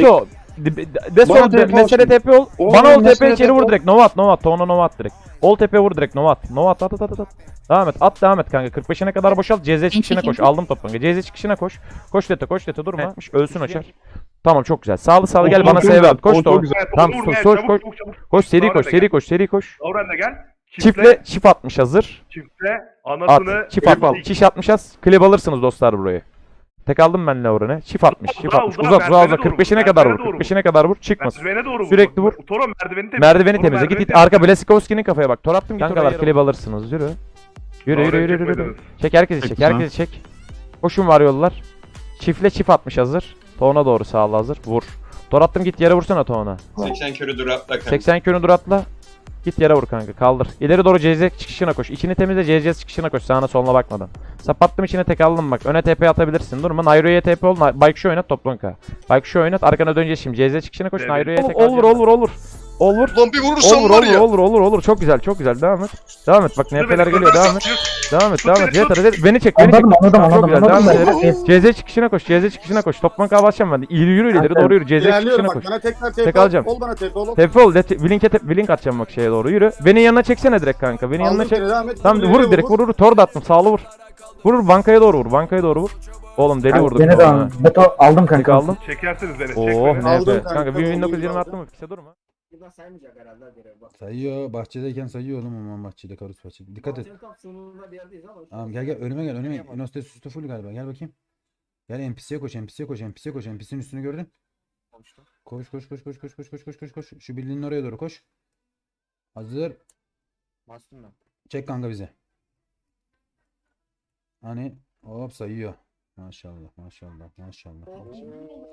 Yo, de, de, de Bana sol de, TP ol mesele. TP ol. Oğlum, Bana ol TP içeri vur direkt. Nova at, Nova at. Toğuna Nova at direkt. Ol TP vur direkt Nova at. Nova at at at at. Devam et. At devam et kanka. 45'ine kadar boşalt. CZ çıkışına koş. Aldım topu kanka. CZ çıkışına koş. Koş Tete koş Tete durma. Ölsün açar. Tamam çok güzel. Sağlı sağlı gel bana save at. Koş da. Tamam, koş, koş, koş. Koş seri koş seri koş seri koş. Lauren de gel. Çiftle çift atmış hazır. Çiftle At. anasını... Çift at. Çiş atmış az. Klip alırsınız dostlar burayı. Tek aldım ben Lauren'e. Çift atmış. Çift atmış. uzak. doğru vur, 45'ine kadar vur. merdivene doğru 45'ine kadar vur. Çıkmasın. Merdivene doğru vur. Sürekli vur. Toro merdiveni temizle. Merdiveni temizle. Git git. Arka Blesikovski'nin kafaya bak. Tor attım git oraya. Klip alırsınız. Yürü. Yürü yürü yürü yürü. Çek herkesi çek. Herkesi çek. Koşun var yollar. Çiftle çift atmış hazır. Toğuna doğru sağla hazır. Vur. Tor attım git yere vursana Toğuna. 80 körü dur atla kanka. 80 könü dur atla. Git yere vur kanka kaldır. İleri doğru CZ çıkışına koş. İçini temizle CZ çıkışına koş sağına soluna bakmadan. Sapattım içine tek aldım bak. Öne TP atabilirsin. Durma. Nairo'ya TP ol. Bike şu oynat toplanka. Bike şu oynat. Arkana döneceğiz şimdi. CZ çıkışına koş. Evet. Nairo'ya tek Olur olur olur. Olur. Lan bir vurursam Olur var olur ya. olur olur olur. Çok güzel çok güzel. Devam et. Devam et. Bak NP'ler geliyor. Devam et. Devam et. Devam beni, et. Yeter. yeter. Beni çek. Beni çek. Anladım anladım Çok anladım güzel. Devam anladım. et. CZ çıkışına koş. CZ çıkışına koş. Toplanka basacağım ben. İleri yürü ileri doğru yürü. CZ çıkışına koş. bana tekrar Tek tek alacağım. Ol bana tek ol. Tepe ol. Blink'e te- blink atacağım bak şeye doğru. Yürü. Beni yanına çeksene direkt kanka. Beni yanına çek. Tamam Vur, direkt vur. vur vur. Tor da attım. Sağlı vur. Vur bankaya doğru vur. Bankaya doğru vur. Oğlum deli vurduk. Sonra devam. ha. Beto aldım kanka. aldım. Çekersiniz beni. Oh çek beni. ne Aldım be. kanka, Kanka aldım, 1920 attım aldım. mı? Kısa durma. Buradan saymayacak herhalde görev bak. Sayıyor. Bahçedeyken sayıyor oğlum aman bahçede karus bahçede. Dikkat et. sonunda bir yerdeyiz ama. Tamam gel gel önüme gel önüme. Üniversite süslü full galiba. Gel bakayım. Gel NPC'ye koş NPC'ye koş NPC'ye koş. NPC'nin üstünü gördün. Koş koş koş koş koş koş koş koş koş koş. Şu bildiğin oraya doğru koş. Hazır. Bastım ben. Çek kanka bize. Hani hop sayıyor. Maşallah maşallah maşallah. maşallah.